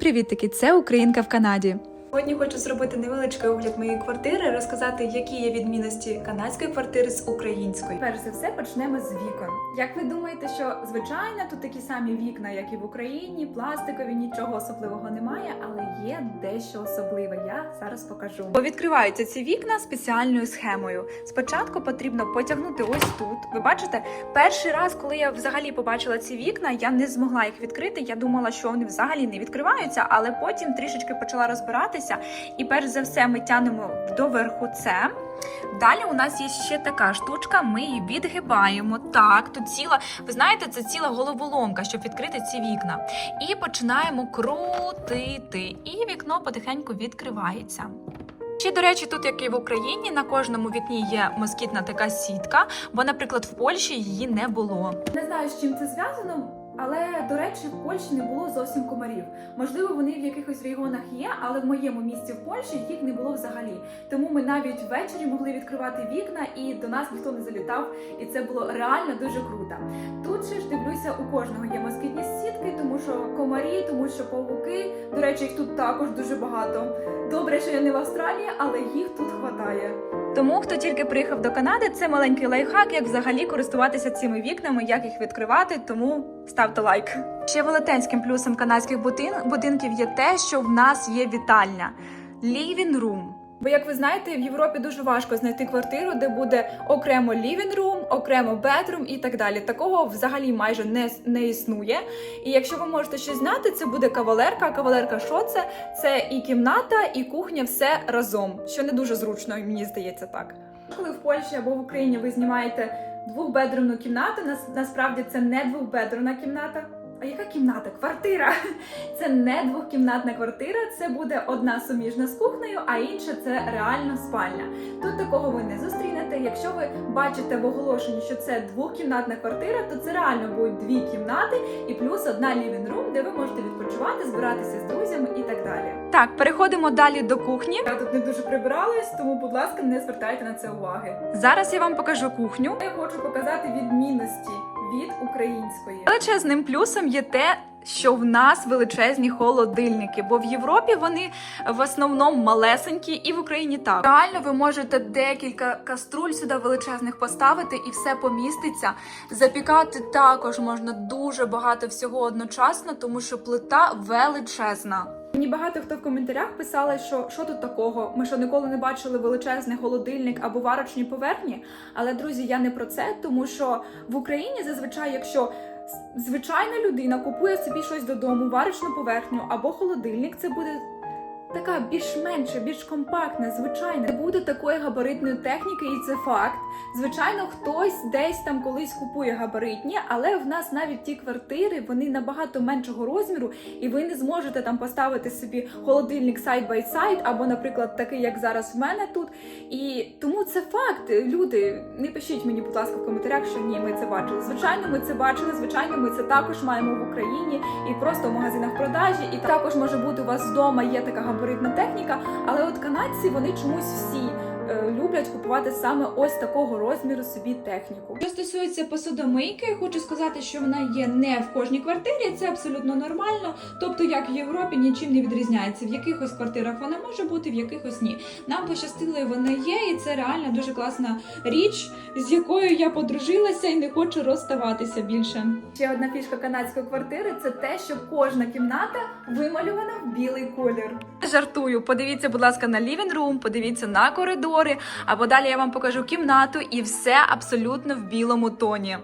привітики! Це Українка в Канаді. Сьогодні хочу зробити невеличкий огляд моєї квартири, розказати, які є відмінності канадської квартири з української. Перш за все почнемо з вікон. Як ви думаєте, що звичайно тут такі самі вікна, як і в Україні, пластикові, нічого особливого немає, але є дещо особливе. Я зараз покажу. Бо відкриваються ці вікна спеціальною схемою. Спочатку потрібно потягнути ось тут. Ви бачите, перший раз, коли я взагалі побачила ці вікна, я не змогла їх відкрити. Я думала, що вони взагалі не відкриваються, але потім трішечки почала розбиратися. І перш за все ми тянемо доверху це. Далі у нас є ще така штучка, ми її відгибаємо. Так, тут ціла, ви знаєте, це ціла головоломка, щоб відкрити ці вікна. І починаємо крутити. І вікно потихеньку відкривається. Ще, до речі, тут, як і в Україні, на кожному вікні є москітна така сітка, бо, наприклад, в Польщі її не було. Не знаю, з чим це зв'язано. Але до речі, в Польщі не було зовсім комарів. Можливо, вони в якихось регіонах є, але в моєму місті в Польщі їх не було взагалі. Тому ми навіть ввечері могли відкривати вікна, і до нас ніхто не залітав. І це було реально дуже круто. Тут же ж дивлюся, у кожного є москітні сітки, тому що комарі, тому що павуки. До речі, їх тут також дуже багато. Добре, що я не в Австралії, але їх тут хватає. Тому хто тільки приїхав до Канади, це маленький лайфхак, як взагалі користуватися цими вікнами, як їх відкривати. Тому ставте лайк. Ще велетенським плюсом канадських будин- будинків є те, що в нас є вітальня living room. Бо, як ви знаєте, в Європі дуже важко знайти квартиру, де буде окремо living room, окремо bedroom і так далі. Такого взагалі майже не, не існує. І якщо ви можете щось знати, це буде кавалерка. Кавалерка що це? Це і кімната, і кухня, все разом, що не дуже зручно, мені здається так. Коли в Польщі або в Україні ви знімаєте двохбедрумну кімнату, нас, насправді це не двохбедрумна кімната. А яка кімната? Квартира. Це не двохкімнатна квартира, це буде одна суміжна з кухнею, а інша це реально спальня. Тут такого ви не зустрінете. Якщо ви бачите в оголошенні, що це двохкімнатна квартира, то це реально будуть дві кімнати і плюс одна room, де ви можете відпочивати, збиратися з друзями і так далі. Так, переходимо далі до кухні. Я тут не дуже прибиралась, тому, будь ласка, не звертайте на це уваги. Зараз я вам покажу кухню. Я хочу показати відмінності від української. Величезним плюсом є те. Що в нас величезні холодильники, бо в Європі вони в основному малесенькі, і в Україні так. Реально, ви можете декілька каструль сюди величезних поставити, і все поміститься. Запікати також можна дуже багато всього одночасно, тому що плита величезна. Мені багато хто в коментарях писали, що що тут такого. Ми що ніколи не бачили величезний холодильник або варочні поверхні. Але друзі, я не про це, тому що в Україні зазвичай, якщо звичайна людина купує собі щось додому, варочну поверхню або холодильник, це буде. Така більш-менше, більш компактна, звичайна. Не буде такої габаритної техніки, і це факт. Звичайно, хтось десь там колись купує габаритні, але в нас навіть ті квартири вони набагато меншого розміру, і ви не зможете там поставити собі холодильник сайд бай сайд, або, наприклад, такий, як зараз в мене тут. І тому це факт. Люди, не пишіть мені, будь ласка, в коментарях, що ні, ми це бачили. Звичайно, ми це бачили. Звичайно, ми це також маємо в Україні і просто в магазинах продажі. І також може бути у вас вдома є така габаритна техніка, але от канадці вони чомусь всі люблять купувати саме ось такого розміру собі техніку. Що стосується посудомийки, хочу сказати, що вона є не в кожній квартирі, це абсолютно нормально. Тобто, як в Європі, нічим не відрізняється. В якихось квартирах вона може бути, в якихось ні. Нам пощастило, вона є, і це реально дуже класна річ, з якою я подружилася і не хочу розставатися більше. Ще одна фішка канадської квартири це те, що кожна кімната вималювана в білий колір. Жартую, подивіться, будь ласка, на living room, подивіться на коридори, або далі я вам покажу кімнату, і все абсолютно в білому тоні.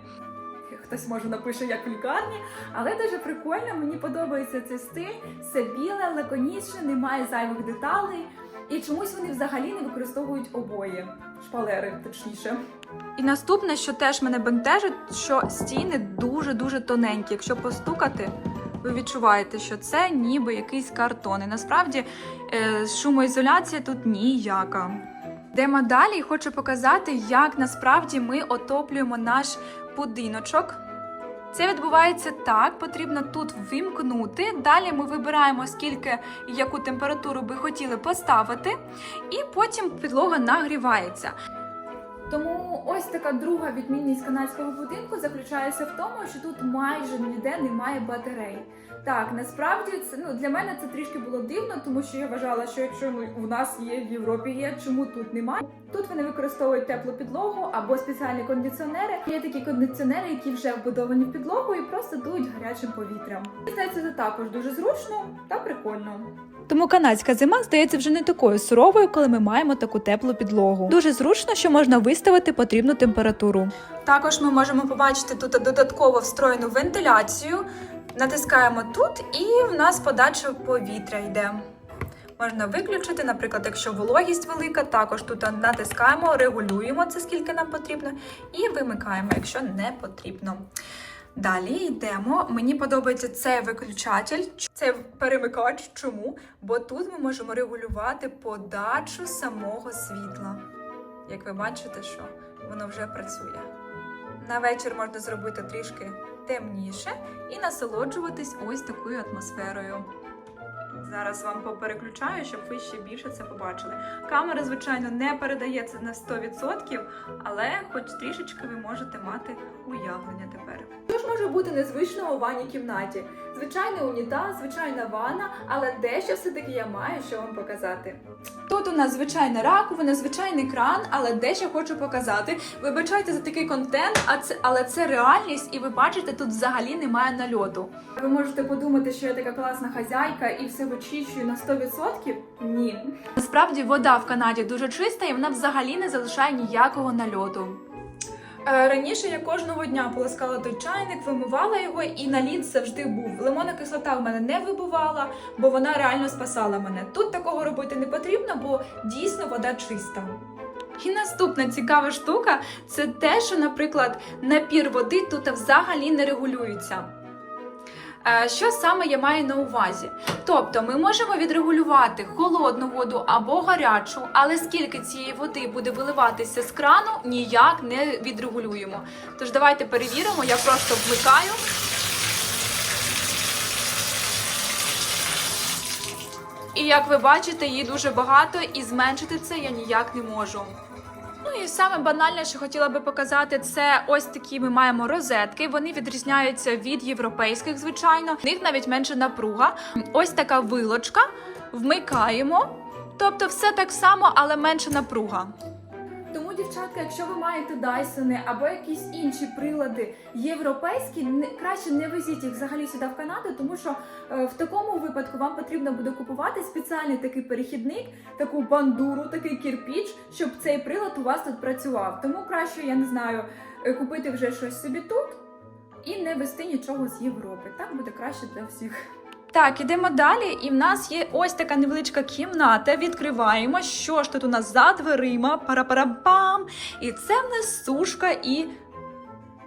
Хтось може напише як в лікарні, але дуже прикольно. Мені подобається цей стиль. Все біле, лаконічне, немає зайвих деталей. І чомусь вони взагалі не використовують обої, шпалери, точніше. І наступне, що теж мене бентежить, що стіни дуже дуже тоненькі. Якщо постукати, ви відчуваєте, що це ніби якийсь картон. І насправді е, шумоізоляція тут ніяка. Йдемо далі і хочу показати, як насправді ми отоплюємо наш будиночок. Це відбувається так, потрібно тут ввімкнути. Далі ми вибираємо, скільки і яку температуру би хотіли поставити, і потім підлога нагрівається. Тому ось така друга відмінність канадського будинку заключається в тому, що тут майже ніде немає батарей. Так, насправді це ну для мене це трішки було дивно, тому що я вважала, що якщо ну у нас є в Європі є, чому тут немає? Тут вони використовують теплу підлогу або спеціальні кондиціонери. Є такі кондиціонери, які вже вбудовані в підлогу і просто дують гарячим повітрям. Здається, це також дуже зручно та прикольно. Тому канадська зима здається вже не такою суровою, коли ми маємо таку теплу підлогу. Дуже зручно, що можна виставити потрібну температуру. Також ми можемо побачити тут додатково встроєну вентиляцію. Натискаємо тут, і в нас подача повітря йде. Можна виключити, наприклад, якщо вологість велика, також тут натискаємо, регулюємо це скільки нам потрібно, і вимикаємо, якщо не потрібно. Далі йдемо. Мені подобається цей виключатель, цей перемикач. Чому? Бо тут ми можемо регулювати подачу самого світла. Як ви бачите, що воно вже працює. На вечір можна зробити трішки темніше і насолоджуватись ось такою атмосферою. Зараз вам попереключаю, щоб ви ще більше це побачили. Камера, звичайно, не передає це на 100%, але хоч трішечки ви можете мати уявлення тепер. Що ж може бути незвичного у ванній кімнаті? Звичайний унітаз, звичайна ванна, але дещо все-таки я маю що вам показати. Тут у нас звичайна раковина, звичайний кран, але дещо хочу показати. Вибачайте за такий контент, а це але це реальність, і ви бачите, тут взагалі немає нальоту. Ви можете подумати, що я така класна хазяйка і все вичищую на 100%? Ні. Насправді вода в Канаді дуже чиста і вона взагалі не залишає ніякого нальоту. Е, Раніше я кожного дня полоскала той чайник, вимивала його, і наліт завжди був. Лимонна кислота в мене не вибувала, бо вона реально спасала мене. Тут такого робити не потрібно, бо дійсно вода чиста. І наступна цікава штука це те, що, наприклад, напір води тут взагалі не регулюється. Е, Що саме я маю на увазі? Тобто ми можемо відрегулювати холодну воду або гарячу, але скільки цієї води буде виливатися з крану, ніяк не відрегулюємо. Тож давайте перевіримо, я просто вмикаю. І як ви бачите, її дуже багато, і зменшити це я ніяк не можу. Ну і саме банальне, що хотіла би показати, це ось такі ми маємо розетки. Вони відрізняються від європейських, звичайно. В них навіть менше напруга. Ось така вилочка. Вмикаємо. Тобто все так само, але менше напруга. Дівчатка, якщо ви маєте Дайсони або якісь інші прилади європейські, не краще не везіть їх взагалі сюди в Канаду, тому що е, в такому випадку вам потрібно буде купувати спеціальний такий перехідник, таку бандуру, такий кірпіч, щоб цей прилад у вас тут працював. Тому краще, я не знаю, е, купити вже щось собі тут і не вести нічого з Європи. Так буде краще для всіх. Так, ідемо далі, і в нас є ось така невеличка кімната. Відкриваємо, що ж тут у нас за дверима, пара-пара-пам. І це в нас сушка і.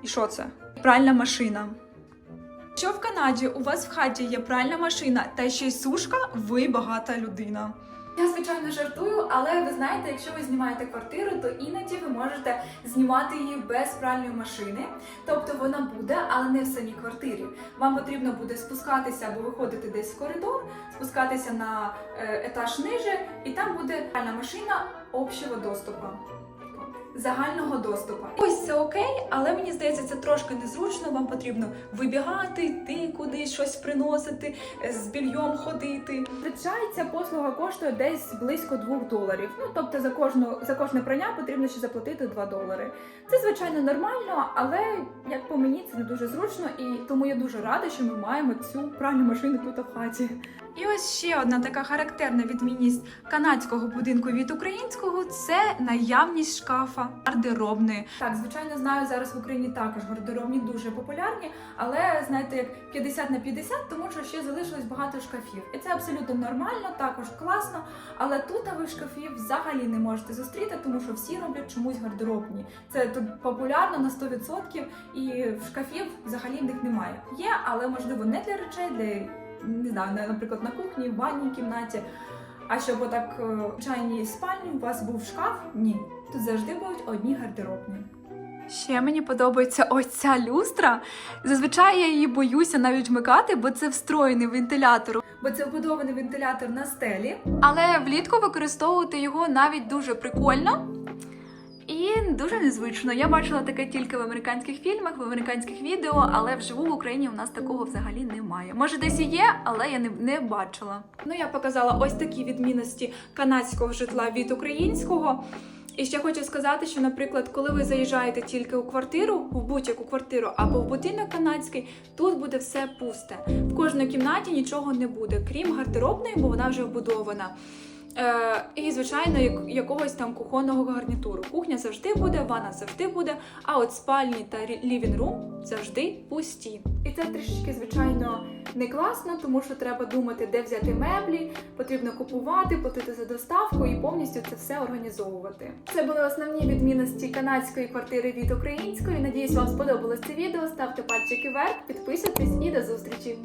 І що це? Пральна машина. Якщо в Канаді у вас в хаті є пральна машина та ще й сушка, ви багата людина. Я звичайно жартую, але ви знаєте, якщо ви знімаєте квартиру, то іноді ви можете знімати її без пральної машини. Тобто вона буде, але не в самій квартирі. Вам потрібно буде спускатися або виходити десь в коридор, спускатися на е, етаж ниже, і там буде пральна машина общого доступу. Загального доступу. Ось це окей, але мені здається, це трошки незручно. Вам потрібно вибігати, йти кудись щось приносити, е, з більйом ходити. Зазвичай ця послуга коштує десь близько 2 доларів. Ну тобто за кожну за кожне прання потрібно ще заплатити 2 долари. Це звичайно нормально, але як по мені це не дуже зручно, і тому я дуже рада, що ми маємо цю пральну машину тут в хаті. І ось ще одна така характерна відмінність канадського будинку від українського це наявність шкафа гардеробної. Так, звичайно, знаю, зараз в Україні також гардеробні дуже популярні, але знаєте, як 50 на 50, тому що ще залишилось багато шкафів. І це абсолютно нормально, також класно. Але тут ви шкафів взагалі не можете зустріти, тому що всі роблять чомусь гардеробні. Це тут популярно на 100%, і шкафів взагалі в них немає. Є, але можливо не для речей, для не знаю, наприклад, на кухні, в ванній кімнаті. А щоб отак е, в звичайній спальні у вас був шкаф? Ні. Тут завжди будуть одні гардеробні. Ще мені подобається ось ця люстра. Зазвичай я її боюся навіть вмикати, бо це встроєний вентилятор. Бо це вбудований вентилятор на стелі. Але влітку використовувати його навіть дуже прикольно. Дуже незвично. Я бачила таке тільки в американських фільмах, в американських відео, але вживу в Україні у нас такого взагалі немає. Може, десь і є, але я не, не бачила. Ну я показала ось такі відмінності канадського житла від українського. І ще хочу сказати, що, наприклад, коли ви заїжджаєте тільки у квартиру, в будь-яку квартиру або в будинок канадський, тут буде все пусте. В кожній кімнаті нічого не буде, крім гардеробної, бо вона вже вбудована. Е, і, звичайно, як- якогось там кухонного гарнітуру. Кухня завжди буде, ванна завжди буде, а от спальні та лівінг-рум завжди пусті. І це трішечки, звичайно, не класно, тому що треба думати, де взяти меблі, потрібно купувати, платити за доставку і повністю це все організовувати. Це були основні відмінності канадської квартири від української. Надіюсь, вам сподобалось це відео. Ставте пальчики вверх, підписуйтесь і до зустрічі.